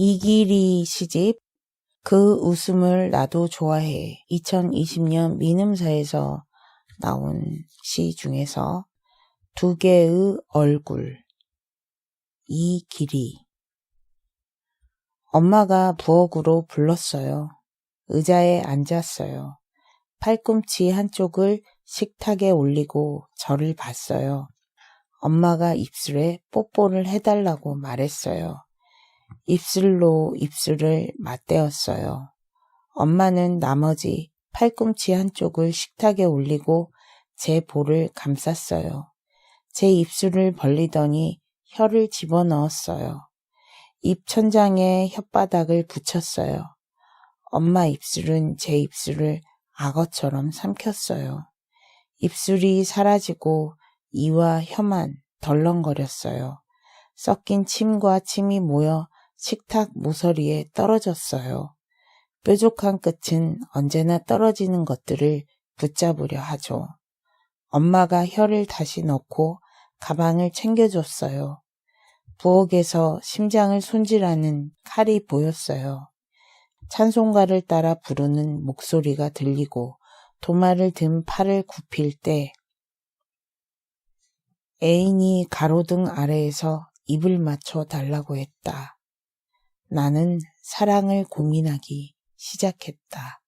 이기리 시집 그 웃음을 나도 좋아해 2020년 민음사에서 나온 시 중에서 두 개의 얼굴 이길이 엄마가 부엌으로 불렀어요. 의자에 앉았어요. 팔꿈치 한쪽을 식탁에 올리고 저를 봤어요. 엄마가 입술에 뽀뽀를 해달라고 말했어요. 입술로 입술을 맞대었어요. 엄마는 나머지 팔꿈치 한쪽을 식탁에 올리고 제 볼을 감쌌어요. 제 입술을 벌리더니 혀를 집어넣었어요. 입 천장에 혓바닥을 붙였어요. 엄마 입술은 제 입술을 악어처럼 삼켰어요. 입술이 사라지고 이와 혀만 덜렁거렸어요. 섞인 침과 침이 모여 식탁 모서리에 떨어졌어요. 뾰족한 끝은 언제나 떨어지는 것들을 붙잡으려 하죠. 엄마가 혀를 다시 넣고 가방을 챙겨줬어요. 부엌에서 심장을 손질하는 칼이 보였어요. 찬송가를 따라 부르는 목소리가 들리고 도마를 든 팔을 굽힐 때 애인이 가로등 아래에서 입을 맞춰 달라고 했다. 나는 사랑을 고민하기 시작했다.